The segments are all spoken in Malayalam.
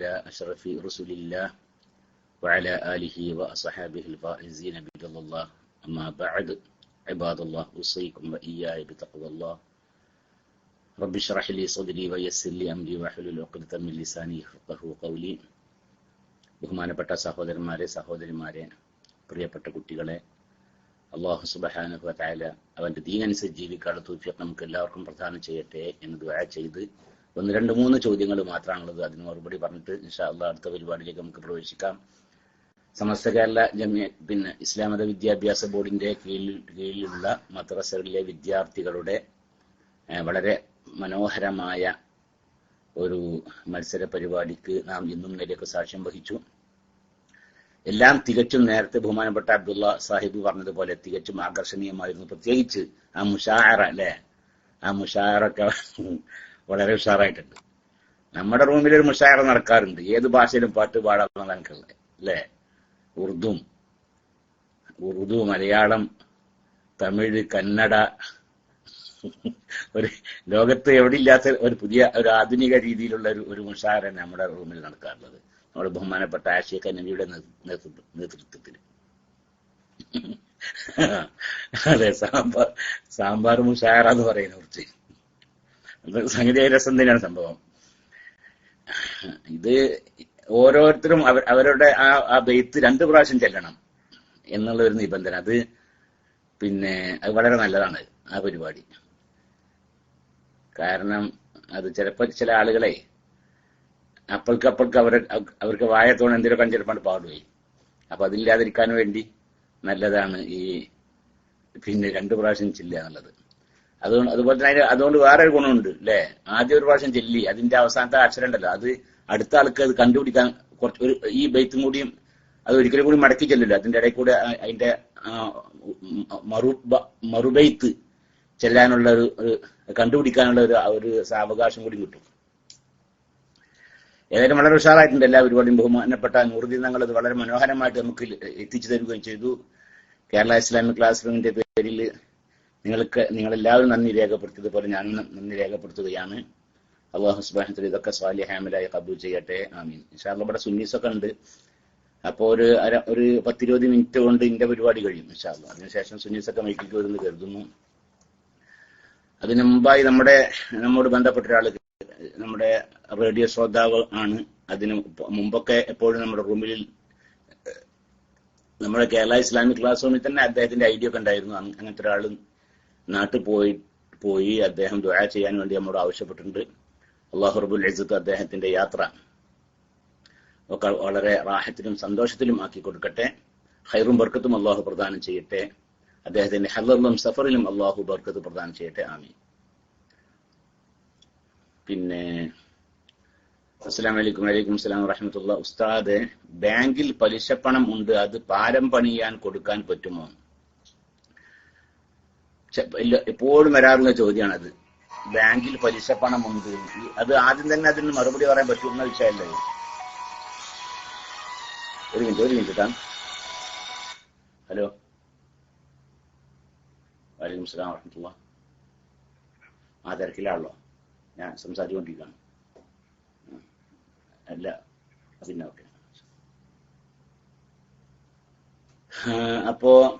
على أشرف رسل الله وعلى آله وأصحابه الفائزين برضا الله أما بعد عباد الله أوصيكم وإياي بتقوى الله رب اشرح لي صدري ويسر لي أمري واحلل عقدة من لساني يفقهوا قولي ബഹുമാനപ്പെട്ട സഹോദരന്മാരെ സഹോദരിമാരെ പ്രിയപ്പെട്ട കുട്ടികളെ അള്ളാഹു സുബഹാനുഹ തായാല അവന്റെ ദീനനുസരിച്ച് ജീവിക്കാനുള്ള തൂഫിയൊക്കെ നമുക്ക് എല്ലാവർക്കും പ്രധാനം ചെയ്യട്ടെ എന്ന് ദ്വാ ചെയ്ത് ഒന്ന് രണ്ട് മൂന്ന് ചോദ്യങ്ങൾ മാത്രമാണുള്ളത്. അതിന് മറുപടി പറഞ്ഞിട്ട് ഇൻഷാ അള്ളാഹ് അടുത്ത പരിപാടിയിലേക്ക് നമുക്ക് പ്രവേശിക്കാം. സമസ്ത കേരള ജമ്യ പിന്നെ ഇസ്ലാമത വിദ്യാഭ്യാസ ബോർഡിന്റെ കീഴിൽ കീഴിലുള്ള മദ്രസകളിലെ വിദ്യാർത്ഥികളുടെ വളരെ മനോഹരമായ ഒരു മത്സര പരിപാടിക്ക് നാം ഇന്നും നിലയൊക്കെ സാക്ഷ്യം വഹിച്ചു. എല്ലാം തികച്ചും നേരത്തെ ബഹുമാനപ്പെട്ട അബ്ദുള്ള സാഹിബ് പറഞ്ഞതുപോലെ തികച്ചും ആകർഷണീയമായിരുന്നു. പ്രത്യേകിച്ച് ആ മുഷാറ അല്ലെ? ആ മുഷാറൊക്കെ വളരെ ഉഷാറായിട്ടുണ്ട്. നമ്മുടെ റൂമിൽ ഒരു മുഷാറ നടക്കാറുണ്ട്. ഏത് ഭാഷയിലും പാട്ട് പാടാമെന്നാണ് എനിക്കുള്ളത്. അല്ലേ? ഉറുദും ഉറുദു മലയാളം തമിഴ് കന്നഡ. ഒരു ലോകത്ത് എവിടെയില്ലാത്ത ഒരു പുതിയ ഒരു ആധുനിക രീതിയിലുള്ള ഒരു ഒരു നമ്മുടെ റൂമിൽ നടക്കാറുള്ളത്. നമ്മുടെ ബഹുമാനപ്പെട്ട ആശയ നബിയുടെ നേതൃത്വത്തിൽ അതെ സാമ്പാർ സാമ്പാർ മുഷാറ എന്ന് പറയുന്ന കുറച്ച് സംഗീത രസം തന്നെയാണ് സംഭവം. ഇത് ഓരോരുത്തരും അവർ അവരുടെ ആ ആ ബെയ്ത്ത് രണ്ട് പ്രാവശ്യം ചെല്ലണം എന്നുള്ള ഒരു നിബന്ധന. അത് പിന്നെ അത് വളരെ നല്ലതാണ് ആ പരിപാടി. കാരണം അത് ചിലപ്പോൾ ചില ആളുകളെ അപ്പോൾക്ക് അപ്പോൾക്ക് അവർ അവർക്ക് വായത്തോണം എന്തെങ്കിലും ചിലപ്പോൾ പാടുപോയി അപ്പൊ അതില്ലാതിരിക്കാൻ വേണ്ടി നല്ലതാണ് ഈ പിന്നെ രണ്ടു പ്രാവശ്യം ചില്ല എന്നുള്ളത്. അതുകൊണ്ട് അതുപോലെ തന്നെ അതിന് അതുകൊണ്ട് വേറെ ഒരു ഗുണമുണ്ട് അല്ലേ? ആദ്യ ഒരു പ്രാവശ്യം ചെല്ലി അതിന്റെ അവസാനത്തെ അക്ഷരം ഉണ്ടല്ലോ അത് അടുത്ത ആൾക്ക് അത് കണ്ടുപിടിക്കാൻ കുറച്ച് ഒരു ഈ ബൈത്തും കൂടിയും അത് ഒരിക്കലും കൂടി മടക്കി ചെല്ലില്ല അതിന്റെ ഇടയിൽ കൂടെ അതിന്റെ മറു മറുബൈത്ത് ചെല്ലാനുള്ള ഒരു കണ്ടുപിടിക്കാനുള്ള ഒരു ഒരു സാവകാശം കൂടി കിട്ടും. ഏതായാലും വളരെ ഉഷാറായിട്ടുണ്ട്. എല്ലാ പരിപാടിയും ബഹുമാനപ്പെട്ട നൂറുദിനങ്ങൾ അത് വളരെ മനോഹരമായിട്ട് നമുക്ക് എത്തിച്ചു തരികയും ചെയ്തു. കേരള ഇസ്ലാമിക് ക്ലാസ് റൂമിന്റെ പേരിൽ നിങ്ങൾക്ക് നിങ്ങളെല്ലാവരും നന്ദി രേഖപ്പെടുത്തിയതുപോലെ ഞാനും നന്ദി രേഖപ്പെടുത്തുകയാണ്. അള്ളാഹു സുബാനത്തിൽ ഇതൊക്കെ സ്വാലി ഹാമിലായി കബൂൽ ചെയ്യട്ടെ. ആമീൻ. ഇൻഷാല്ല ഇവിടെ സുന്നീസൊക്കെ ഉണ്ട്. അപ്പോൾ ഒരു അര ഒരു പത്തിരുപത് മിനിറ്റ് കൊണ്ട് ഇന്റെ പരിപാടി കഴിയും ഇൻഷാല്ല അതിനുശേഷം സുന്നീസൊക്കെ മൈക്കിലേക്ക് വരുന്നു കരുതുന്നു. അതിനു മുമ്പായി നമ്മുടെ നമ്മോട് ബന്ധപ്പെട്ട ഒരാൾ നമ്മുടെ റേഡിയോ ശ്രോതാവ് ആണ്. അതിന് മുമ്പൊക്കെ എപ്പോഴും നമ്മുടെ റൂമിൽ നമ്മുടെ കേരള ഇസ്ലാമിക് ക്ലാസ് റൂമിൽ തന്നെ അദ്ദേഹത്തിന്റെ ഐഡിയ ഒക്കെ ഉണ്ടായിരുന്നു. അങ് അങ്ങനത്തെ ഒരാൾ നാട്ടിൽ പോയി പോയി അദ്ദേഹം ദുആ ചെയ്യാൻ വേണ്ടി നമ്മോട് ആവശ്യപ്പെട്ടിട്ടുണ്ട്. അള്ളാഹു റബുൽ ഇസത്ത് അദ്ദേഹത്തിന്റെ യാത്ര ഒക്കെ വളരെ റാഹത്തിലും സന്തോഷത്തിലും ആക്കി കൊടുക്കട്ടെ. ഹൈറും ബർക്കത്തും അള്ളാഹു പ്രദാനം ചെയ്യട്ടെ. അദ്ദേഹത്തിന്റെ ഹലറിലും സഫറിലും അള്ളാഹു ബർക്കത്ത് പ്രദാനം ചെയ്യട്ടെ. ആമി പിന്നെ അസ്സാം വലൈക്കും വലൈക്കും അസ്സലാം വറഹമത്തുള്ള ഉസ്താദ് ബാങ്കിൽ പലിശപ്പണം ഉണ്ട്. അത് പാരം പണിയാൻ കൊടുക്കാൻ പറ്റുമോ? എപ്പോഴും വരാറുള്ള ചോദ്യമാണ് അത് ബാങ്കിൽ പണം ഉണ്ട്. അത് ആദ്യം തന്നെ അതിന് മറുപടി പറയാൻ പറ്റുന്ന വിഷയമല്ലേ? ഒരു മിനിറ്റ് ഒരു മിനിറ്റ് ഹലോ. വലൈക്കും സ്ലാം വറഹമത്തുള്ള ആ തിരക്കിലാണല്ലോ. ഞാൻ സംസാരിച്ചുകൊണ്ടിരിക്കുകയാണ്. അല്ല പിന്നെ ഓക്കെ. അപ്പോ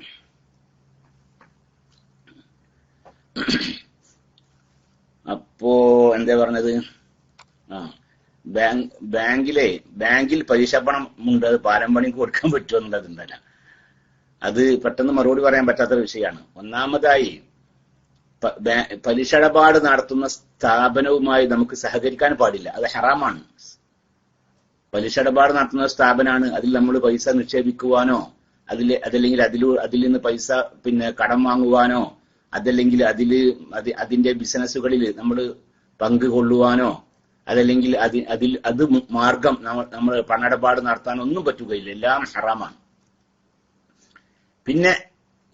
അപ്പോ എന്താ പറഞ്ഞത്? ആ ബാങ്ക് ബാങ്കിലെ ബാങ്കിൽ പലിശ പണം ഉണ്ട്. അത് പാലം പണിക്ക് കൊടുക്കാൻ പറ്റുമോ എന്നുള്ളത് അത് പെട്ടെന്ന് മറുപടി പറയാൻ പറ്റാത്ത വിഷയമാണ്. ഒന്നാമതായി പലിശടപാട് നടത്തുന്ന സ്ഥാപനവുമായി നമുക്ക് സഹകരിക്കാൻ പാടില്ല. അത് ഹറാമാണ്. പലിശ ഇടപാട് നടത്തുന്ന സ്ഥാപനമാണ് അതിൽ നമ്മൾ പൈസ നിക്ഷേപിക്കുവാനോ അതിൽ അതല്ലെങ്കിൽ അതിലൂ അതിൽ നിന്ന് പൈസ പിന്നെ കടം വാങ്ങുവാനോ അതല്ലെങ്കിൽ അതിൽ അത് അതിന്റെ ബിസിനസ്സുകളിൽ നമ്മൾ പങ്ക് കൊള്ളുവാനോ അതല്ലെങ്കിൽ അതി അതിൽ അത് മാർഗം നമ്മൾ നമ്മൾ പണമിടപാട് നടത്താനോ ഒന്നും പറ്റുകയില്ല. എല്ലാം ഹറാമാണ്. പിന്നെ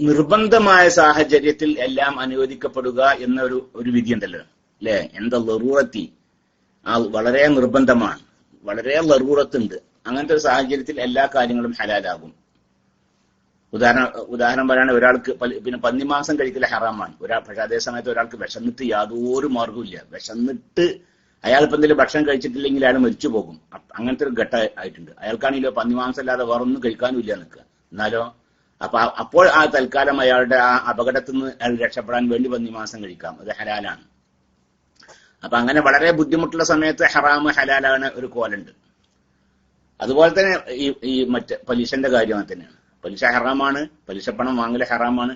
നിർബന്ധമായ സാഹചര്യത്തിൽ എല്ലാം അനുവദിക്കപ്പെടുക എന്നൊരു ഒരു ഒരു വിധി ഉണ്ടല്ലോ. അല്ലെ? എന്താ ലറൂറത്തി? ആ വളരെ നിർബന്ധമാണ്. വളരെ ലറൂറത്തുണ്ട്. അങ്ങനത്തെ ഒരു സാഹചര്യത്തിൽ എല്ലാ കാര്യങ്ങളും ഹലാലാകും. ഉദാഹരണം ഉദാഹരണം പറയുകയാണ് ഒരാൾക്ക് പിന്നെ പന്നിമാസം കഴിക്കൽ ഹറാമാണ്. ഒരാൾ പക്ഷെ അതേ സമയത്ത് ഒരാൾക്ക് വിശന്നിട്ട് യാതൊരു മാർഗവും ഇല്ല. വിശന്നിട്ട് അയാൾ ഇപ്പം എന്തെങ്കിലും ഭക്ഷണം കഴിച്ചിട്ടില്ലെങ്കിൽ അയാൾ മരിച്ചു പോകും. അങ്ങനത്തെ ഒരു ഘട്ട ആയിട്ടുണ്ട്. അയാൾക്കാണെങ്കിലോ പന്നിമാംസം അല്ലാതെ വേറൊന്നും കഴിക്കാനും ഇല്ല നിൽക്കുക. എന്നാലോ അപ്പൊ അപ്പോൾ ആ തൽക്കാലം അയാളുടെ ആ അപകടത്തിൽ നിന്ന് അയാൾ രക്ഷപ്പെടാൻ വേണ്ടി പന്നിമാസം കഴിക്കാം. അത് ഹലാലാണ്. അപ്പൊ അങ്ങനെ വളരെ ബുദ്ധിമുട്ടുള്ള സമയത്ത് ഹറാമ് ഹലാലാണ് ഒരു കോലുണ്ട്. അതുപോലെ തന്നെ ഈ ഈ മറ്റ് പലിശന്റെ കാര്യം തന്നെയാണ് പലിശ ഹറാമാണ് പലിശ പണം വാങ്ങൽ ഹറാമാണ്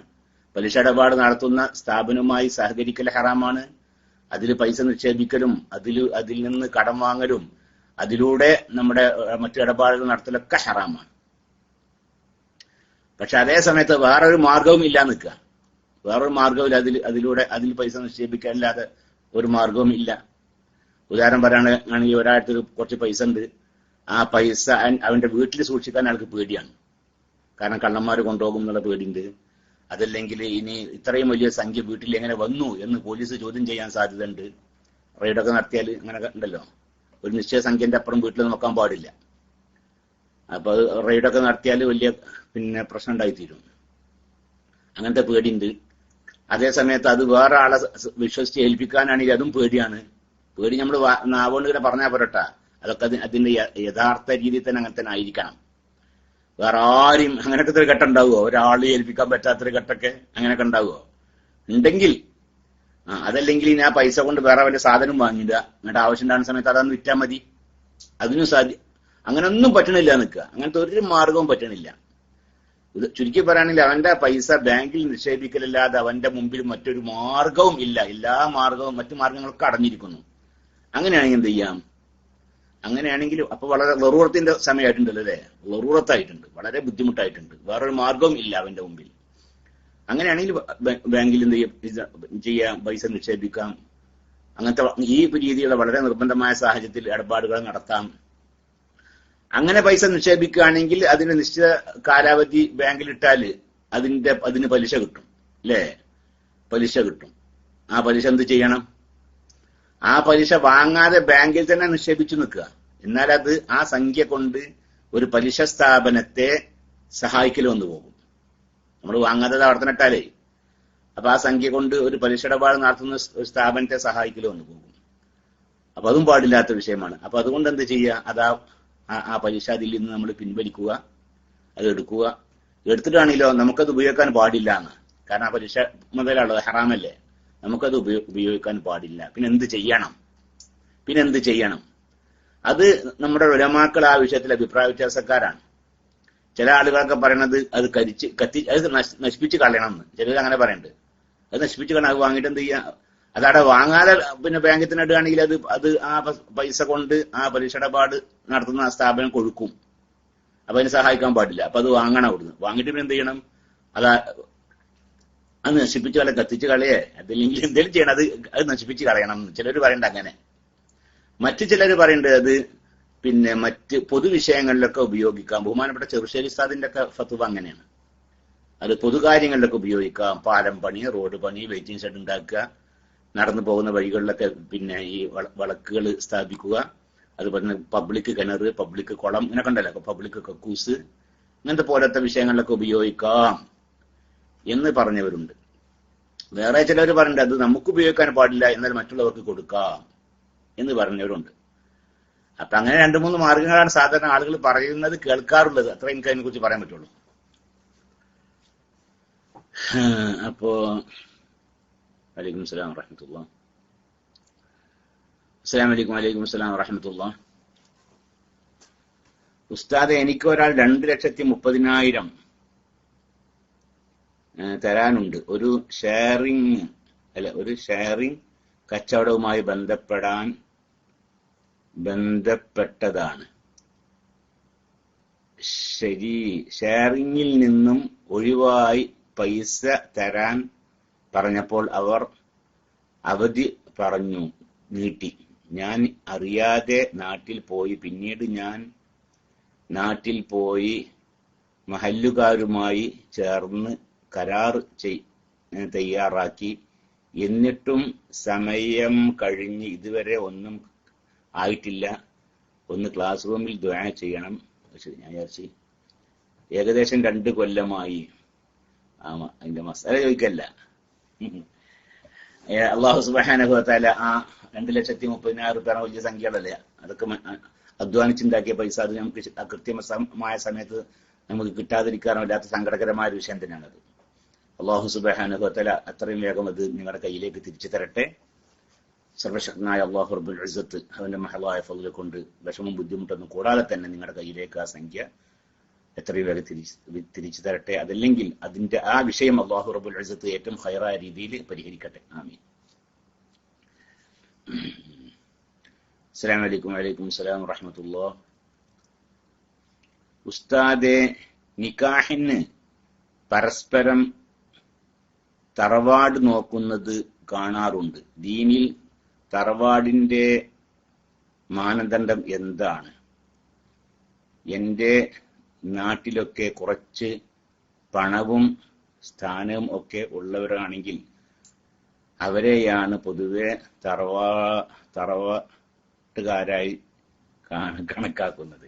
പലിശ ഇടപാട് നടത്തുന്ന സ്ഥാപനവുമായി സഹകരിക്കൽ ഹറാമാണ്. അതിൽ പൈസ നിക്ഷേപിക്കലും അതിൽ അതിൽ നിന്ന് കടം വാങ്ങലും അതിലൂടെ നമ്മുടെ മറ്റു ഇടപാടുകൾ നടത്തലൊക്കെ ഹറാമാണ്. പക്ഷെ അതേ സമയത്ത് വേറൊരു മാർഗവും ഇല്ല നിൽക്കുക. വേറൊരു മാർഗവും അതിൽ അതിലൂടെ അതിൽ പൈസ നിക്ഷേപിക്കാനില്ലാതെ ഒരു മാർഗവും ഇല്ല. ഉദാഹരണം പറയുകയാണെങ്കിൽ ഒരാഴ്ച കുറച്ച് പൈസ ഉണ്ട്. ആ പൈസ അവന്റെ വീട്ടിൽ സൂക്ഷിക്കാൻ അയാൾക്ക് പേടിയാണ്. കാരണം കള്ളന്മാർ കൊണ്ടുപോകും എന്നുള്ള പേടിയുണ്ട്. അതല്ലെങ്കിൽ ഇനി ഇത്രയും വലിയ സംഖ്യ വീട്ടിൽ എങ്ങനെ വന്നു എന്ന് പോലീസ് ചോദ്യം ചെയ്യാൻ സാധ്യതയുണ്ട്. റെയ്ഡൊക്കെ നടത്തിയാൽ അങ്ങനെ ഉണ്ടല്ലോ. ഒരു നിശ്ചയ സംഖ്യന്റെ അപ്പുറം വീട്ടിൽ നോക്കാൻ പാടില്ല. അപ്പൊ റെയ്ഡൊക്കെ നടത്തിയാൽ വലിയ പിന്നെ പ്രശ്നം ഉണ്ടായിത്തീരും. അങ്ങനത്തെ പേടിയുണ്ട്. അതേ സമയത്ത് അത് വേറെ ആളെ വിശ്വസിച്ച് ഏൽപ്പിക്കാനാണെങ്കിൽ അതും പേടിയാണ്. പേടി നമ്മൾ നാവുകൊണ്ട് ഇങ്ങനെ പറഞ്ഞാൽ പോരട്ടെ. അതൊക്കെ അതിന്റെ യഥാർത്ഥ രീതിയിൽ തന്നെ അങ്ങനെ തന്നെ ആയിരിക്കണം. വേറെ ആരും അങ്ങനെയൊക്കെ ഒരു ഘട്ടം ഉണ്ടാവുമോ ഒരാളെ ഏൽപ്പിക്കാൻ പറ്റാത്തൊരു ഘട്ടമൊക്കെ അങ്ങനെയൊക്കെ ഉണ്ടാവുമോ ഉണ്ടെങ്കിൽ ആ അതല്ലെങ്കിൽ ആ പൈസ കൊണ്ട് വേറെ വല്ല സാധനം വാങ്ങിയിടുക. എന്നിട്ട് ആവശ്യം ഉണ്ടാകുന്ന സമയത്ത് അതൊന്ന് വിറ്റാൽ മതി. അതിനും സാധ്യ അങ്ങനൊന്നും പറ്റണില്ല നിൽക്കുക. അങ്ങനത്തെ ഒരു മാർഗവും പറ്റണില്ല. ഇത് ചുരുക്കി പറയുകയാണെങ്കിൽ അവന്റെ പൈസ ബാങ്കിൽ നിക്ഷേപിക്കലല്ലാതെ അവന്റെ മുമ്പിൽ മറ്റൊരു മാർഗവും ഇല്ല. എല്ലാ മാർഗവും മറ്റു മാർഗങ്ങളൊക്കെ അടഞ്ഞിരിക്കുന്നു. അങ്ങനെയാണെങ്കിൽ എന്ത് ചെയ്യാം? അങ്ങനെയാണെങ്കിൽ അപ്പൊ വളരെ ലറൂറത്തിന്റെ സമയമായിട്ടുണ്ടല്ലോ അല്ലേ? ലറൂറത്തായിട്ടുണ്ട് വളരെ ബുദ്ധിമുട്ടായിട്ടുണ്ട്. വേറൊരു മാർഗവും ഇല്ല അവന്റെ മുമ്പിൽ. അങ്ങനെയാണെങ്കിൽ ബാങ്കിൽ എന്ത് ചെയ്യും? പൈസ നിക്ഷേപിക്കാം. അങ്ങനത്തെ ഈ രീതിയിലുള്ള വളരെ നിർബന്ധമായ സാഹചര്യത്തിൽ ഇടപാടുകൾ നടത്താം. അങ്ങനെ പൈസ നിക്ഷേപിക്കുകയാണെങ്കിൽ അതിന് നിശ്ചിത കാലാവധി ബാങ്കിൽ ഇട്ടാൽ അതിന്റെ അതിന് പലിശ കിട്ടും. അല്ലേ? പലിശ കിട്ടും. ആ പലിശ എന്ത് ചെയ്യണം? ആ പലിശ വാങ്ങാതെ ബാങ്കിൽ തന്നെ നിക്ഷേപിച്ചു നിൽക്കുക. എന്നാൽ അത് ആ സംഖ്യ കൊണ്ട് ഒരു പലിശ സ്ഥാപനത്തെ സഹായിക്കൽ വന്നു പോകും. നമ്മൾ വാങ്ങാതെ അവിടെ തന്നെ അപ്പൊ ആ സംഖ്യ കൊണ്ട് ഒരു പലിശ ഇടപാട് നടത്തുന്ന ഒരു സ്ഥാപനത്തെ സഹായിക്കൽ വന്നു പോകും. അപ്പൊ അതും പാടില്ലാത്ത വിഷയമാണ്. അപ്പൊ അതുകൊണ്ട് എന്ത് ചെയ്യുക? അതാ ആ- പലിശ അതിൽ നിന്ന് നമ്മൾ പിൻവലിക്കുക അത് എടുക്കുക. എടുത്തിട്ടാണെങ്കിലോ നമുക്കത് ഉപയോഗിക്കാൻ പാടില്ല എന്ന്. കാരണം ആ പലിശ മുതലുള്ളത് ഹറാമല്ലേ? നമുക്കത് ഉപയോ- ഉപയോഗിക്കാൻ പാടില്ല. പിന്നെ എന്ത് ചെയ്യണം? പിന്നെ എന്ത് ചെയ്യണം? അത് നമ്മുടെ ഉലമാക്കൾ ആ വിഷയത്തിൽ അഭിപ്രായ വ്യത്യാസക്കാരാണ്. ചില ആളുകളൊക്കെ പറയണത് അത് കരിച്ച് കത്തി അത് നശിപ്പിച്ച് കളയണം എന്ന്. ചിലർ അങ്ങനെ പറയുന്നുണ്ട് അത് നശിപ്പിച്ച് കളയണം അത് വാങ്ങിയിട്ട് എന്ത് ചെയ്യാം? അതവിടെ വാങ്ങാതെ പിന്നെ ബാങ്കിൽ തന്നെ ഇടുകയാണെങ്കിൽ അത് അത് ആ പൈസ കൊണ്ട് ആ പലിശ ഇടപാട് നടത്തുന്ന സ്ഥാപനം കൊഴുക്കും. അപ്പൊ അതിനെ സഹായിക്കാൻ പാടില്ല. അപ്പൊ അത് വാങ്ങണം അവിടുന്ന്. വാങ്ങിയിട്ട് പിന്നെ എന്ത് ചെയ്യണം? അതാ അത് നശിപ്പിച്ച് കളയ കത്തിച്ച് കളയേ. അതില്ലെങ്കിൽ എന്തെങ്കിലും ചെയ്യണം. അത് അത് നശിപ്പിച്ച് കളയണം. ചിലർ പറയണ്ട അങ്ങനെ. മറ്റു ചിലർ പറയേണ്ടത് അത് പിന്നെ മറ്റ് പൊതുവിഷയങ്ങളിലൊക്കെ ഉപയോഗിക്കാം. ബഹുമാനപ്പെട്ട ചെറുശ്ശേരി സാദിന്റെ ഒക്കെ ഫത്തുവ അങ്ങനെയാണ്. അത് പൊതുകാര്യങ്ങളിലൊക്കെ ഉപയോഗിക്കാം. പാലം പണി റോഡ് പണി വെയിറ്റിംഗ് ഷെഡ് ഉണ്ടാക്കുക നടന്നു പോകുന്ന വഴികളിലൊക്കെ പിന്നെ ഈ വളക്കുകൾ സ്ഥാപിക്കുക. അതുപോലെ തന്നെ പബ്ലിക് കിണർ പബ്ലിക് കുളം ഇങ്ങനെയൊക്കെ ഉണ്ടല്ലോ. പബ്ലിക് കക്കൂസ് ഇങ്ങനത്തെ പോലത്തെ വിഷയങ്ങളിലൊക്കെ ഉപയോഗിക്കാം എന്ന് പറഞ്ഞവരുണ്ട്. വേറെ ചിലർ പറഞ്ഞിട്ടുണ്ട് അത് നമുക്ക് ഉപയോഗിക്കാൻ പാടില്ല എന്നാൽ മറ്റുള്ളവർക്ക് കൊടുക്കാം എന്ന് പറഞ്ഞവരുണ്ട്. അപ്പൊ അങ്ങനെ രണ്ടു മൂന്ന് മാർഗങ്ങളാണ് സാധാരണ ആളുകൾ പറയുന്നത് കേൾക്കാറുള്ളത്. അത്ര എനിക്ക് അതിനെ കുറിച്ച് പറയാൻ പറ്റുള്ളൂ. അപ്പോ വലൈക്കും സ്ലാം വറഹമത്തുള്ള അസ്സാം വലൈക്കും വലൈക്കും സ്ലാം വറഹമത്തുള്ള ഉസ്താദ് എനിക്ക് ഒരാൾ രണ്ട് ലക്ഷത്തി മുപ്പതിനായിരം തരാനുണ്ട്. ഒരു ഷെയറിങ് അല്ല ഒരു ഷെയറിങ് കച്ചവടവുമായി ബന്ധപ്പെടാൻ ബന്ധപ്പെട്ടതാണ്. ശരി ഷെയറിങ്ങിൽ നിന്നും ഒഴിവായി പൈസ തരാൻ പറഞ്ഞപ്പോൾ അവർ അവധി പറഞ്ഞു നീട്ടി. ഞാൻ അറിയാതെ നാട്ടിൽ പോയി. പിന്നീട് ഞാൻ നാട്ടിൽ പോയി മഹല്ലുകാരുമായി ചേർന്ന് കരാർ തയ്യാറാക്കി. എന്നിട്ടും സമയം കഴിഞ്ഞ് ഇതുവരെ ഒന്നും ആയിട്ടില്ല. ഒന്ന് ക്ലാസ് റൂമിൽ ദ്വാ ചെയ്യണം. ഞാൻ വിചാരിച്ചു ഏകദേശം രണ്ട് കൊല്ലമായി. ആമാ അതിന്റെ മസാല ചോദിക്കല്ല. അള്ളാഹു സുബാനുഭവത്താല ആ രണ്ട് ലക്ഷത്തി മുപ്പതിനായിരം റുപ്യ വലിയ സംഖ്യകളല്ലേ? അതൊക്കെ അധ്വാനിച്ചുണ്ടാക്കിയ പൈസ അത് നമുക്ക് കൃത്യമായ സമയത്ത് നമുക്ക് കിട്ടാതിരിക്കാനോ ഇല്ലാത്ത സങ്കടകരമായ ഒരു വിഷയം തന്നെയാണത്. അള്ളാഹു സുബാനുഭവത്തല അത്രയും വേഗം അത് നിങ്ങളുടെ കയ്യിലേക്ക് തിരിച്ചു തരട്ടെ. സർവശക്തനായ അള്ളാഹു റബ്ബുൽ ഇസ്സത്ത് അവന്റെ മഹലായ ഫضل കൊണ്ട് വിഷമം ബുദ്ധിമുട്ടൊന്നും കൂടാതെ തന്നെ നിങ്ങളുടെ കയ്യിലേക്ക് ആ സംഖ്യ എത്രയും വേഗം തിരിച്ച് തിരിച്ചു തരട്ടെ. അതല്ലെങ്കിൽ അതിന്റെ ആ വിഷയം അള്ളാഹു റബ്ബുൽ ഇസ്സത്ത് ഏറ്റവും ഹൈറായ രീതിയിൽ പരിഹരിക്കട്ടെ. ആമീൻ. അസ്സലാമു അലൈക്കും വലൈക്കും അസ്സലാം വറഹമത്തുള്ള. ഉസ്താദെ നിക്കാഹിന് പരസ്പരം തറവാട് നോക്കുന്നത് കാണാറുണ്ട്. ദീനിൽ തറവാടിന്റെ മാനദണ്ഡം എന്താണ്? എന്റെ നാട്ടിലൊക്കെ കുറച്ച് പണവും സ്ഥാനവും ഒക്കെ ഉള്ളവരാണെങ്കിൽ അവരെയാണ് പൊതുവെ തറവാ തറവാട്ടുകാരായി കണക്കാക്കുന്നത്.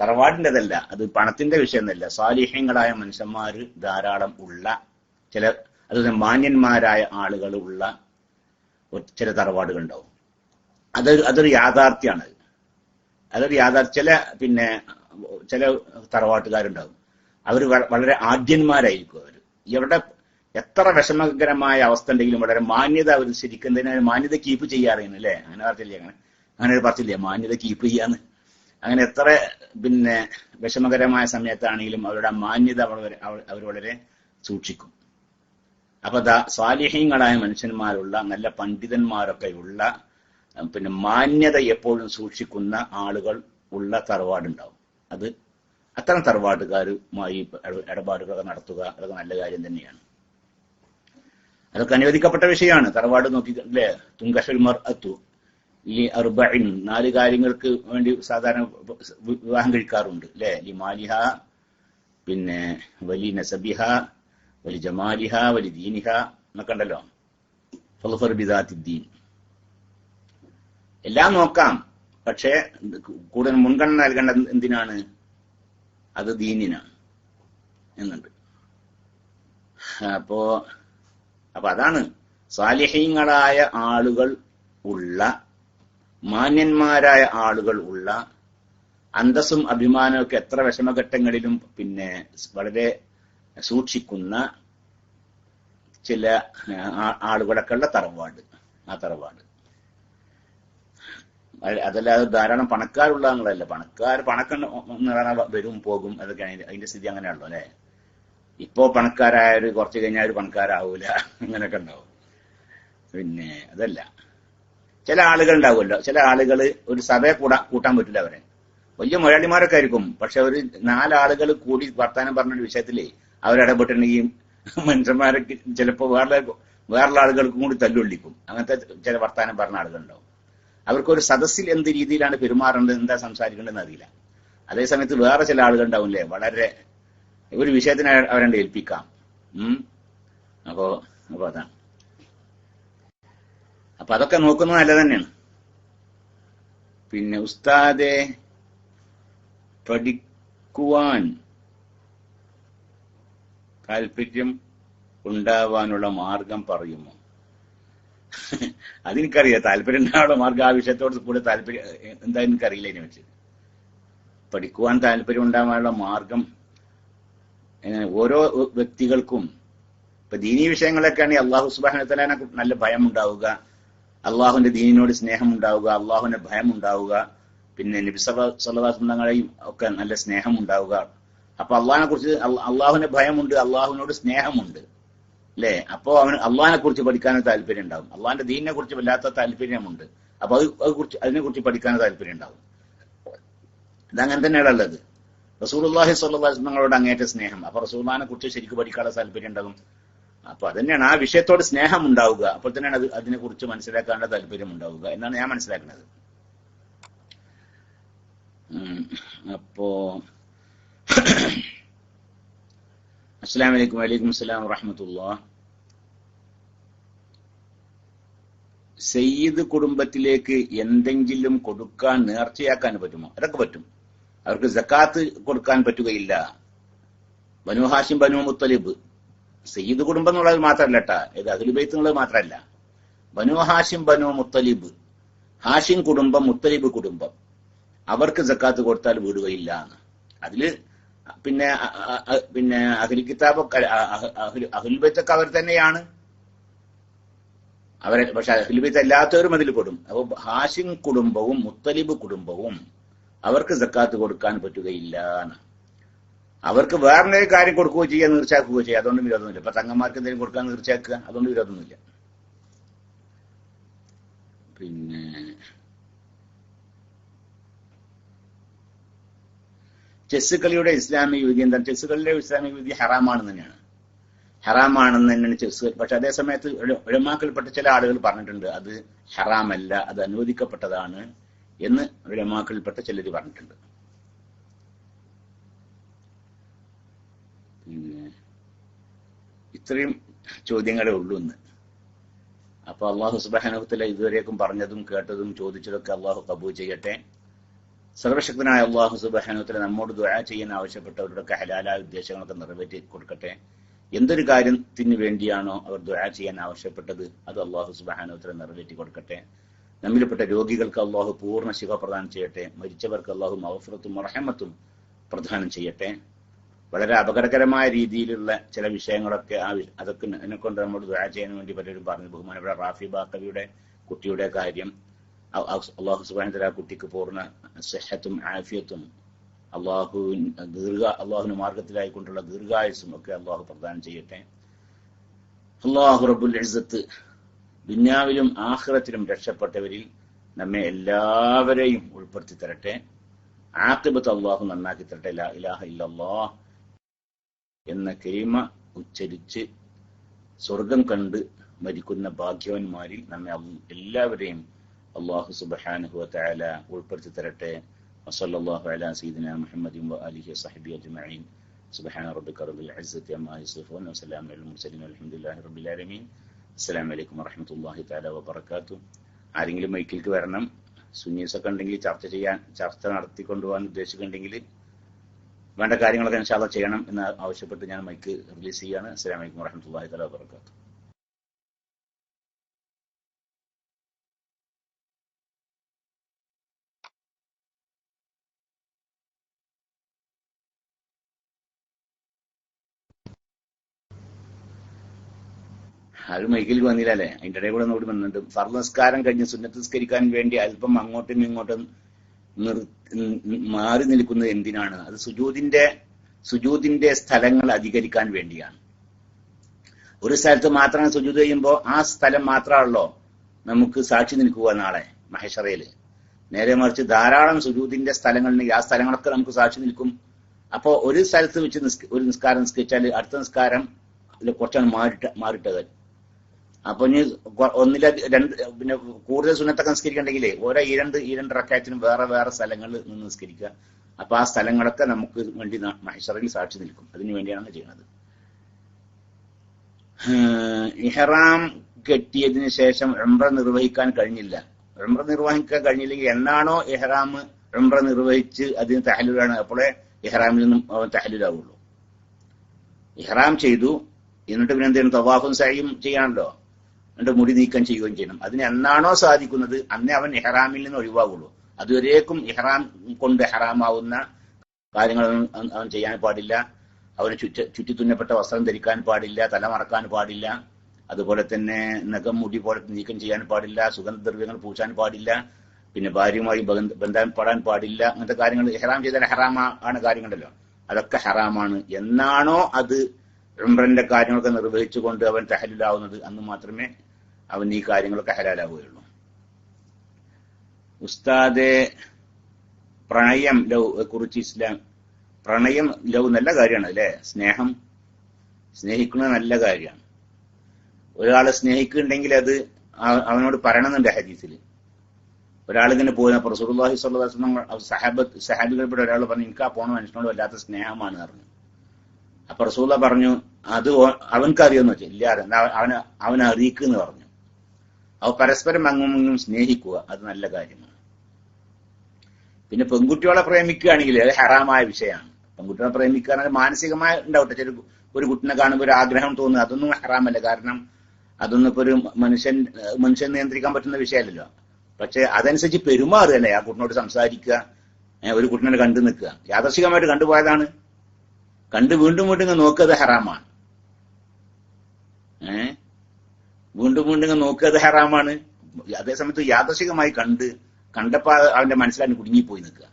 തറവാടിന്റെതല്ല അത് പണത്തിന്റെ വിഷയമൊന്നുമല്ല. സ്വാലിഹ്യങ്ങളായ മനുഷ്യന്മാർ ധാരാളം ഉള്ള ചില അതുപോലെ മാന്യന്മാരായ ആളുകൾ ഉള്ള ചില തറവാടുകൾ ഉണ്ടാവും. അതൊരു അതൊരു യാഥാർത്ഥ്യമാണ് അതൊരു യാഥാർത്ഥ്യ ചില പിന്നെ ചില തറവാട്ടുകാരുണ്ടാവും. അവർ വളരെ ആദ്യന്മാരായിരിക്കും അവർ ഇവരുടെ എത്ര വിഷമകരമായ അവസ്ഥ ഉണ്ടെങ്കിലും വളരെ മാന്യത അവർ ശരിക്കും തന്നെ മാന്യത കീപ്പ് ചെയ്യാറിയാണ് അല്ലേ? അങ്ങനെ പറഞ്ഞില്ലേ? അങ്ങനെ അങ്ങനെ ഒരു പറഞ്ഞില്ലേ? മാന്യത കീപ്പ് ചെയ്യാന്ന്. അങ്ങനെ എത്ര പിന്നെ വിഷമകരമായ സമയത്താണെങ്കിലും അവരുടെ മാന്യത അവർ അവർ വളരെ സൂക്ഷിക്കും. അപ്പൊ ദാ സ്വാലിഹ്യങ്ങളായ മനുഷ്യന്മാരുള്ള നല്ല പണ്ഡിതന്മാരൊക്കെ ഉള്ള പിന്നെ മാന്യത എപ്പോഴും സൂക്ഷിക്കുന്ന ആളുകൾ ഉള്ള തറവാടുണ്ടാവും. അത് അത്തരം തറവാട്ടുകാരുമായി ഇട- ഇടപാടുകളൊക്കെ നടത്തുക അതൊക്കെ നല്ല കാര്യം തന്നെയാണ്. അതൊക്കെ അനുവദിക്കപ്പെട്ട വിഷയമാണ്. തറവാട് നോക്കി അല്ലേ? തുങ്കഷൽ മർ അത്തു. ഈ അർബഇൻ നാല് കാര്യങ്ങൾക്ക് വേണ്ടി സാധാരണ വിവാഹം കഴിക്കാറുണ്ട് അല്ലേ? ഈ മാലിഹ പിന്നെ വലി നസബിഹ വലി ജമാലിഹ വലി ദീനിഹ എന്നൊക്കെ ഉണ്ടല്ലോ. ഫൽഫർ ബിദാത്തിദ്ദീൻ എല്ലാം നോക്കാം. പക്ഷേ കൂടുതൽ മുൻഗണന നൽകേണ്ടത് എന്തിനാണ്? അത് ദീനിനാണ് എന്നുണ്ട്. അപ്പോ അപ്പൊ അതാണ്. സാലിഹ്യങ്ങളായ ആളുകൾ ഉള്ള മാന്യന്മാരായ ആളുകൾ ഉള്ള അന്തസ്സും അഭിമാനമൊക്കെ എത്ര വിഷമഘട്ടങ്ങളിലും പിന്നെ വളരെ സൂക്ഷിക്കുന്ന ചില ആളുകളൊക്കെ ഉള്ള തറവാട് ആ തറവാട്. അത് അതല്ലാതെ ധാരാളം പണക്കാരുള്ളതല്ല പണക്കാർ പണക്ക വരും പോകും അതൊക്കെ അതിന്റെ സ്ഥിതി അങ്ങനെയാണല്ലോ അല്ലെ? ഇപ്പോ പണക്കാരായൊരു കുറച്ച് കഴിഞ്ഞാൽ ഒരു പണക്കാരാവൂല അങ്ങനെയൊക്കെ ഉണ്ടാവും. പിന്നെ അതല്ല. ചില ആളുകൾ ഉണ്ടാവുമല്ലോ. ചില ആളുകൾ ഒരു സഭയെ കൂടാ കൂട്ടാൻ പറ്റില്ല അവരെ. വലിയ മുരളിമാരൊക്കെ ആയിരിക്കും. പക്ഷെ ഒരു നാലാളുകൾ കൂടി വർത്താനം പറഞ്ഞൊരു വിഷയത്തിൽ അവരിടപെട്ടിട്ടുണ്ടെങ്കിൽ മനുഷ്യന്മാരൊക്കെ ചിലപ്പോൾ വേറെ വേറുള്ള ആളുകൾക്കും കൂടി തല്ലൊള്ളിക്കും അങ്ങനത്തെ ചില വർത്താനം പറഞ്ഞ ആളുകളുണ്ടാവും. അവർക്കൊരു സദസ്സിൽ എന്ത് രീതിയിലാണ് പെരുമാറേണ്ടത് എന്താ സംസാരിക്കേണ്ടതെന്ന് അറിയില്ല. അതേസമയത്ത് വേറെ ചില ആളുകളുണ്ടാവില്ലേ വളരെ ഒരു വിഷയത്തിന് അവരെ ഏൽപ്പിക്കാം. അപ്പോ അപ്പൊ അതാണ്. അപ്പൊ അതൊക്കെ നോക്കുന്നത് നല്ല തന്നെയാണ്. പിന്നെ ഉസ്താദെ പഠിക്കുവാൻ താല്പര്യം ഉണ്ടാവാനുള്ള മാർഗം പറയുമോ? അതെനിക്കറിയാം താല്പര്യം ഉണ്ടാവാനുള്ള മാർഗം ആ വിഷയത്തോട് കൂടെ താല്പര്യം എന്താ എനിക്കറിയില്ല ഇതിനെ വെച്ച്. പഠിക്കുവാൻ താല്പര്യം ഉണ്ടാവാനുള്ള മാർഗം ഓരോ വ്യക്തികൾക്കും. ഇപ്പൊ ദീനീ വിഷയങ്ങളൊക്കെയാണെങ്കിൽ അള്ളാഹു സുബാനത്തലാനെ നല്ല ഭയം ഉണ്ടാവുക അള്ളാഹുവിന്റെ ദീനിനോട് സ്നേഹം ഉണ്ടാവുക അള്ളാഹുവിന്റെ ഭയം ഉണ്ടാവുക പിന്നെ നബിസല്ലാസുങ്ങളെയും ഒക്കെ നല്ല സ്നേഹം ഉണ്ടാവുക അപ്പൊ അള്ളാഹിനെ കുറിച്ച് അള്ളാഹുവിന്റെ ഭയമുണ്ട് അള്ളാഹുവിനോട് സ്നേഹമുണ്ട് അല്ലേ അപ്പോ അവന് അള്ളാഹിനെ കുറിച്ച് പഠിക്കാൻ താല്പര്യം ഉണ്ടാവും. അള്ളാഹിന്റെ ദീനിനെ കുറിച്ച് വല്ലാത്ത താല്പര്യമുണ്ട്. അപ്പൊ അത് അത് കുറിച്ച് അതിനെ കുറിച്ച് പഠിക്കാൻ താല്പര്യം ഉണ്ടാവും. ഇതങ്ങനെ തന്നെയാണ് ഉള്ളത്. അലൈഹി വസല്ലമയോട് അങ്ങേറ്റ സ്നേഹം. അപ്പൊ റസൂലുള്ളാഹിനെ കുറിച്ച് ശരിക്കും പഠിക്കാനുള്ള താല്പര്യം ഉണ്ടാകും അപ്പൊ അതന്നെയാണ് ആ വിഷയത്തോട് സ്നേഹം ഉണ്ടാവുക. അപ്പോൾ തന്നെയാണ് അത് അതിനെ കുറിച്ച് മനസ്സിലാക്കാനുള്ള താല്പര്യം ഉണ്ടാവുക എന്നാണ് ഞാൻ മനസ്സിലാക്കുന്നത്. അപ്പോ അസ്സലാം വലൈക്കും വലൈക്കും അസ്സലാം വറഹമത്തുള്ള സയ്യിദ് കുടുംബത്തിലേക്ക് എന്തെങ്കിലും കൊടുക്കാൻ നേർച്ചയാക്കാൻ പറ്റുമോ? അതൊക്കെ പറ്റും. അവർക്ക് സക്കാത്ത് കൊടുക്കാൻ പറ്റുകയില്ല. ബനു ഹാഷിം ബനു മുത്തലിബ്. സയ്യിദ് കുടുംബം എന്നുള്ളത് മാത്രമല്ല കേട്ടാ ഇത് അഖിലുബൈത്ത് എന്നുള്ളത് മാത്രമല്ല. ബനു ഹാഷിം ബനു മുത്തലിബ്. ഹാഷിം കുടുംബം മുത്തലിബ് കുടുംബം. അവർക്ക് സക്കാത്ത് കൊടുത്താൽ വീടുകയില്ല എന്ന്. അതിൽ പിന്നെ പിന്നെ അഖിൽ കിതാബ് അഖിൽ അഹുൽബത്തൊക്കെ അവർ തന്നെയാണ്. അവരെ പക്ഷെ അഹുൽബത്ത് അല്ലാത്തവരും അതിൽ പെടും. അപ്പൊ ഹാഷിം കുടുംബവും മുത്തലിബ് കുടുംബവും അവർക്ക് സക്കാത്ത് കൊടുക്കാൻ പറ്റുകയില്ല എന്ന്. അവർക്ക് വേറെ കാര്യം കൊടുക്കുകയോ ചെയ്യാൻ തീർച്ചയാക്കുകയോ ചെയ്യുക അതുകൊണ്ട് വിരോധമൊന്നുമില്ല. ഇപ്പൊ തങ്ങന്മാർക്ക് എന്തെങ്കിലും കൊടുക്കാൻ തീർച്ചയാക്കുക അതുകൊണ്ട് വിരോധമൊന്നുമില്ല. പിന്നെ ചെസ് കളിയുടെ ഇസ്ലാമിക വിധി എന്താണ് ചെസ് കളിയുടെ ഇസ്ലാമിക വിധി ഹറാമാണെന്ന് തന്നെയാണ്. ഹറാമാണെന്ന് തന്നെയാണ് ചെസ് പക്ഷെ അതേ സമയത്ത് ചില ആളുകൾ പറഞ്ഞിട്ടുണ്ട് അത് ഹറാമല്ല അത് അനുവദിക്കപ്പെട്ടതാണ് എന്ന് ഉഴമാക്കൽപ്പെട്ട ചിലർ പറഞ്ഞിട്ടുണ്ട്. ഇത്രയും ചോദ്യങ്ങളെ ഉള്ളൂ ഇന്ന്. അപ്പൊ അള്ളാഹു സുബാനുഭത്തിലെ ഇതുവരേക്കും പറഞ്ഞതും കേട്ടതും ചോദിച്ചതൊക്കെ അള്ളാഹു കബൂ ചെയ്യട്ടെ. സർവശക്തനായ അള്ളാഹു സുബഹാനുത്തിന് നമ്മോട് ദുരാ ചെയ്യാൻ ആവശ്യപ്പെട്ടവരുടെയൊക്കെ ഹലാലായ ഉദ്ദേശങ്ങളൊക്കെ നിറവേറ്റി കൊടുക്കട്ടെ? എന്തൊരു കാര്യത്തിന് വേണ്ടിയാണോ അവർ ദുരാ ചെയ്യാൻ ആവശ്യപ്പെട്ടത്? അത് അള്ളാഹു സുബഹാനുത്തിന് നിറവേറ്റി കൊടുക്കട്ടെ. നമ്മിൽപ്പെട്ട രോഗികൾക്ക് അള്ളാഹു പൂർണ ശിവ പ്രദാനം ചെയ്യട്ടെ. മരിച്ചവർക്ക് അള്ളാഹു മഹഫറത്തും മറഹമ്മത്തും പ്രദാനം ചെയ്യട്ടെ. വളരെ അപകടകരമായ രീതിയിലുള്ള ചില വിഷയങ്ങളൊക്കെ ആ അതൊക്കെ എന്നെ കൊണ്ട് ദുരാ ചെയ്യാൻ വേണ്ടി പലരും പറഞ്ഞു. ബഹുമാനപ്പെട്ട റാഫി ബാക്കവിയുടെ കുട്ടിയുടെ കാര്യം. അള്ളാഹു സുബാൻ തല കുട്ടിക്ക് പൂർണ സെഹത്തും ആഫിയത്തും അള്ളാഹു ദീർഘ അള്ളാഹുവിന് മാർഗത്തിലായിക്കൊണ്ടുള്ള ദീർഘായുസും ഒക്കെ അള്ളാഹു പ്രദാനം ചെയ്യട്ടെ. അള്ളാഹു റബുൽ ഇസ്സത്ത് ദുന്യാവിലും ആഖിറത്തിലും രക്ഷപ്പെട്ടവരിൽ നമ്മെ എല്ലാവരെയും ഉൾപ്പെടുത്തി തരട്ടെ. ആക്കിബത്ത് അള്ളാഹു നന്നാക്കി തരട്ടെ. ഇലാഹ ഇല്ലല്ലാഹ് എന്ന കെരിമ ഉച്ചരിച്ച് സ്വർഗം കണ്ട് മരിക്കുന്ന ഭാഗ്യവന്മാരിൽ നമ്മെ എല്ലാവരെയും അള്ളാഹു സുബ്ഹാനഹു വതആല ഉൾപ്പെടുത്തി തരട്ടെ. വസല്ലല്ലാഹു അല സയ്യിദിന മുഹമ്മദിൻ അലിഹി വസഹ്ബിഹി അജ്മീൻ സുബ്ഹാന റബ്ബിക റബ്ബിൽ ഇസ്സത്തി അമ്മാ യസിഫൂൻ. വസലാമു അലൽ മുർസലീൻ. അൽഹംദുലില്ലാഹി റബ്ബിൽ ആലമീൻ. അസ്സലാമു അലൈക്കും വറഹ്മത്തുള്ളാഹി തആല വബറകാതുഹു. ആരെങ്കിലും മൈക്കിലേക്ക് വരണം. സുന്നീസ് ഒക്കെ ഉണ്ടെങ്കിൽ ചർച്ച ചെയ്യാൻ ചർച്ച നടത്തിക്കൊണ്ടുപോകാൻ ഉദ്ദേശിക്കുന്നുണ്ടെങ്കിൽ വേണ്ട കാര്യങ്ങളൊക്കെ ഇൻഷാല്ല ചെയ്യണം എന്ന് ആവശ്യപ്പെട്ട് ഞാൻ മൈക്ക് റിലീസ് ചെയ്യാണ് അസ്സലാമു അലൈക്കും വറഹ്മത്തുള്ളാഹി തആല വബറകാതുഹു. അത് മൈക്കിൽ വന്നില്ല അല്ലേ അതിന്റെ ഇടയിൽ കൂടെ നോക്കി വന്നിട്ട് സർവസ്കാരം കഴിഞ്ഞ് സുന്നസ്കരിക്കാൻ നിസ്കരിക്കാൻ വേണ്ടി അല്പം അങ്ങോട്ടും ഇങ്ങോട്ടും നിർ മാറി നിൽക്കുന്നത് എന്തിനാണ്? അത് സുജൂതിന്റെ സുജൂതിന്റെ സ്ഥലങ്ങൾ അധികരിക്കാൻ വേണ്ടിയാണ്. ഒരു സ്ഥലത്ത് മാത്രം സുജൂത് ചെയ്യുമ്പോൾ ആ സ്ഥലം മാത്രമാണല്ലോ നമുക്ക് സാക്ഷി നിൽക്കുക നാളെ മഹേശ്വറയിൽ നേരെ മറിച്ച് ധാരാളം സുജൂതിന്റെ സ്ഥലങ്ങളുണ്ടെങ്കിൽ ആ സ്ഥലങ്ങളൊക്കെ നമുക്ക് സാക്ഷി നിൽക്കും. അപ്പോ ഒരു സ്ഥലത്ത് വെച്ച് ഒരു നിസ്കാരം നിസ്കരിച്ചാൽ അടുത്ത നിസ്കാരം കുറച്ചാണ് മാറിട്ട് മാറിട്ടത്. അപ്പൊ ഇനി ഒന്നില രണ്ട് പിന്നെ കൂടുതൽ സുന്നത്തൊക്കെ നിസ്കരിക്കണ്ടെങ്കിലേ ഓരോ ഈ രണ്ട് ഈ രണ്ട് റക്കായത്തിനും വേറെ വേറെ സ്ഥലങ്ങളിൽ നിന്ന് നിസ്കരിക്കുക. അപ്പൊ ആ സ്ഥലങ്ങളൊക്കെ നമുക്ക് വേണ്ടി മഹേശ്വറിൽ സാക്ഷി നിൽക്കും. അതിനു വേണ്ടിയാണ് ചെയ്യുന്നത് ഇഹറാം ഇഹ്റാം കെട്ടിയതിനു ശേഷം ഉംറ നിർവഹിക്കാൻ കഴിഞ്ഞില്ല. ഉംറ നിർവഹിക്കാൻ കഴിഞ്ഞില്ലെങ്കിൽ എന്നാണോ ഇഹ്റാം ഉംറ നിർവഹിച്ച് അതിന് തഹലൂരാണ് അപ്പോഴേ ഇഹ്റാമിൽ നിന്നും അവൻ തഹലുലാവുള്ളൂ. ഇഹ്റാം ചെയ്തു. എന്നിട്ട് പിന്നെ എന്തെങ്കിലും തവാഫും സഹിയും ചെയ്യാണല്ലോ. എന്നിട്ട് മുടി നീക്കം ചെയ്യുകയും ചെയ്യണം. അതിന് എന്നാണോ സാധിക്കുന്നത്? അന്നേ അവൻ ഇഹ്റാമിൽ നിന്ന് ഒഴിവാകുള്ളൂ അതുവരേക്കും ഇഹ്റാം കൊണ്ട് ഹറാമാവുന്ന കാര്യങ്ങൾ അവൻ ചെയ്യാൻ പാടില്ല. അവന് ചുറ്റ ചുറ്റിത്തുന്നപ്പെട്ട വസ്ത്രം ധരിക്കാൻ പാടില്ല തല മറക്കാൻ പാടില്ല. അതുപോലെ തന്നെ നഖം മുടി പോലെ നീക്കം ചെയ്യാൻ പാടില്ല സുഗന്ധദ്രവ്യങ്ങൾ പൂശാൻ പാടില്ല പിന്നെ ഭാര്യയുമായി ബന്ധം പാടാൻ പാടില്ല. അങ്ങനത്തെ കാര്യങ്ങൾ ഹെറാം ചെയ്താൽ ഹറാമ ആണ് കാര്യങ്ങളല്ലോ അതൊക്കെ ഹറാമാണ്. എന്നാണോ അത് ഉംറന്റെ കാര്യങ്ങളൊക്കെ നിർവഹിച്ചുകൊണ്ട് അവൻ തഹലിലാവുന്നത് അന്ന് മാത്രമേ അവൻ ഈ കാര്യങ്ങളൊക്കെ ഹലാലാവുകയുള്ളൂ. ഉസ്താദെ പ്രണയം ലവ് കുറിച്ച് ഇസ്ലാം പ്രണയം ലവ് നല്ല കാര്യമാണ് അല്ലേ? സ്നേഹം സ്നേഹിക്കുന്നത് നല്ല കാര്യമാണ്. ഒരാളെ സ്നേഹിക്കുന്നുണ്ടെങ്കിൽ അത് അവനോട് പറയണമെന്നുണ്ട് ഹദീസിൽ. ഒരാളിങ്ങനെ പോയി അപ്പൊ റസൂലുള്ളാഹി സ്വല്ലല്ലാഹു അലൈഹി വസല്ലം സഹാബത്ത് സഹാബികൾപ്പെടെ ഒരാൾ പറഞ്ഞു എനിക്ക് ആ പോണ മനുഷ്യനോട് വല്ലാത്ത സ്നേഹമാണ് പറഞ്ഞു. അപ്പൊ റസൂല പറഞ്ഞു അത് അവൻക്ക് അവൻക്കറിയോന്ന് വെച്ചാൽ ഇല്ല അവനെ അവനെ അറിയിക്കുന്നു പറഞ്ഞു. അവ പരസ്പരം അങ്ങും സ്നേഹിക്കുക അത് നല്ല കാര്യമാണ്. പിന്നെ പെൺകുട്ടികളെ പ്രേമിക്കുകയാണെങ്കിൽ അത് ഹറാമായ വിഷയമാണ്. പെൺകുട്ടികളെ പ്രേമിക്കുക മാനസികമായ ഉണ്ടാവട്ടെ. ചില ഒരു കുട്ടിനെ കാണുമ്പോൾ ഒരു ആഗ്രഹം തോന്നുക അതൊന്നും ഹറാമല്ല. കാരണം അതൊന്നും ഇപ്പൊ ഒരു മനുഷ്യൻ മനുഷ്യൻ നിയന്ത്രിക്കാൻ പറ്റുന്ന വിഷയമല്ലല്ലോ. പക്ഷെ അതനുസരിച്ച് പെരുമാറുകയല്ലേ ആ കുട്ടിനോട് സംസാരിക്കുക ഒരു കുട്ടിനെ കണ്ടു നിൽക്കുക. യാദർശികമായിട്ട് കണ്ടുപോയതാണ് കണ്ട് വീണ്ടും വീണ്ടും നോക്കുക അത് ഹറാമാണ്. ഏ? വീണ്ടും വീണ്ടും നോക്കുക അത് ഹറാമാണ്. അതേസമയത്ത് യാദർശികമായി കണ്ട് കണ്ടപ്പോ അത് അവന്റെ മനസ്സിലാണ് കുടുങ്ങിപ്പോയി നിൽക്കുക.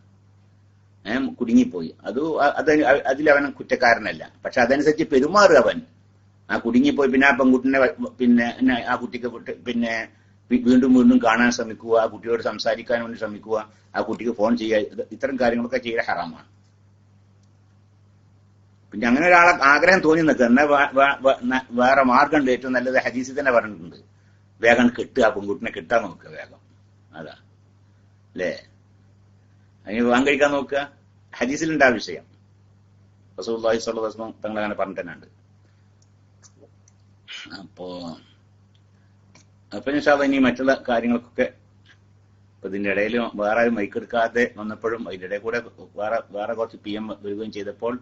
ഏഹ് കുടുങ്ങിപ്പോയി. അത് അത് അതിൽ അവൻ കുറ്റക്കാരനല്ല. പക്ഷെ അതനുസരിച്ച് പെരുമാറുക അവൻ. ആ കുടുങ്ങിപ്പോയി പിന്നെ ആ പെൺകുട്ടിനെ പിന്നെ ആ കുട്ടിക്ക് പിന്നെ വീണ്ടും വീണ്ടും കാണാൻ ശ്രമിക്കുക ആ കുട്ടിയോട് സംസാരിക്കാൻ വേണ്ടി ശ്രമിക്കുക ആ കുട്ടിക്ക് ഫോൺ ചെയ്യുക ഇത് ഇത്തരം കാര്യങ്ങളൊക്കെ ചെയ്യുക ഹറാമാണ്. പിന്നെ അങ്ങനെ ഒരാളെ ആഗ്രഹം തോന്നി നിൽക്കുക എന്നാൽ വേറെ മാർഗമുണ്ട് ഏറ്റവും നല്ലത് ഹദീസിൽ തന്നെ പറഞ്ഞിട്ടുണ്ട്. വേഗം കിട്ടുക പെൺകുട്ടിനെ കിട്ടാൻ നോക്കുക വേഗം. അതാ. അല്ലേ? അതിന് വിവാഹം കഴിക്കാൻ നോക്കുക. ഹദീസിലുണ്ട് ആ വിഷയം. അലൈഹി വസല്ലം തങ്ങൾ അങ്ങനെ പറഞ്ഞിട്ടുണ്ട് അപ്പോ അപ്പൊ ഞാൻ ഇനി മറ്റുള്ള കാര്യങ്ങൾക്കൊക്കെ ഇപ്പൊ ഇതിന്റെ ഇടയിൽ വേറെ മൈക്കെടുക്കാതെ വന്നപ്പോഴും അതിന്റെ ഇടയിൽ കൂടെ വേറെ വേറെ കുറച്ച് പി എം വരികയും ചെയ്തപ്പോൾ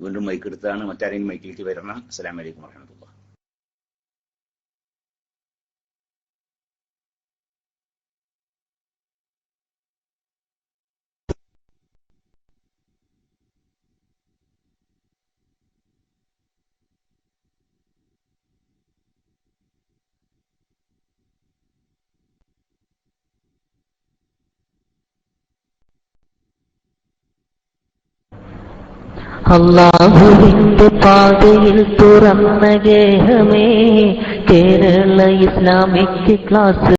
വീണ്ടും മൈക്കെടുത്താണ് മറ്റാരെങ്കിലും മൈക്കിലേക്ക് വരണം. അസ്സലാമു അലൈക്കും അള്ളാഹുവിന്റെ പാതയിൽ തുറന്ന ഗേഹമേ. Kerala Islamic class